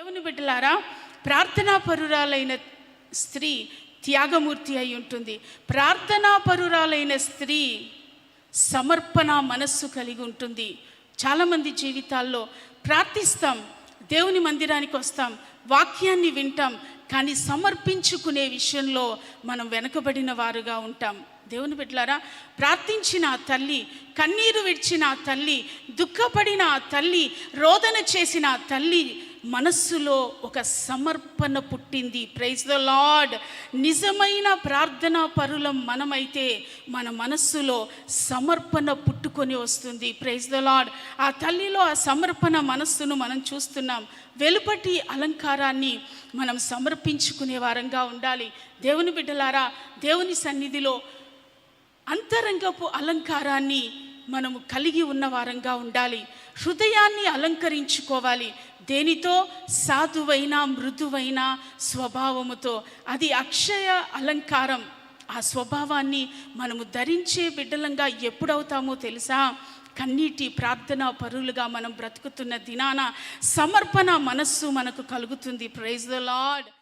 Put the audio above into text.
దేవుని బిడ్డలారా ప్రార్థనా పరురాలైన స్త్రీ త్యాగమూర్తి అయి ఉంటుంది. ప్రార్థనా పరురాలైన స్త్రీ సమర్పణ మనస్సు కలిగి ఉంటుంది. చాలామంది జీవితాల్లో ప్రార్థిస్తాం దేవుని మందిరానికి వస్తాం వాక్యాన్ని వింటాం కానీ సమర్పించుకునే విషయంలో మనం వెనకబడిన వారుగా ఉంటాం. దేవుని బిడ్డలారా ప్రార్థించిన ఆ తల్లి కన్నీరు విడిచిన ఆ తల్లి దుఃఖపడిన ఆ తల్లి రోదన చేసిన ఆ తల్లి మనస్సులో ఒక సమర్పణ పుట్టింది. ప్రైజ్ ద లార్డ్ నిజమైన ప్రార్థనా పరులం మనమైతే మన మనస్సులో సమర్పణ పుట్టుకొని వస్తుంది. ప్రైజ్ ద లార్డ్ ఆ తల్లిలో ఆ సమర్పణ మనస్సును మనం చూస్తున్నాం. వెలుపటి అలంకారాన్ని మనం సమర్పించుకునే వారంగా ఉండాలి. దేవుని బిడ్డలారా దేవుని సన్నిధిలో అంతరంగపు అలంకారాన్ని మనము కలిగి ఉన్న వారంగా ఉండాలి. హృదయాన్ని అలంకరించుకోవాలి. దేనితో? సాధువైన మృదువైన స్వభావముతో. అది అక్షయ అలంకారం. ఆ స్వభావాన్ని మనము ధరించే బిడ్డలంగా ఎప్పుడవుతామో తెలుసా? కన్నీటి ప్రార్థన పరులుగా మనం బ్రతుకుతున్న దినాన సమర్పణ మనస్సు మనకు కలుగుతుంది. Praise the lord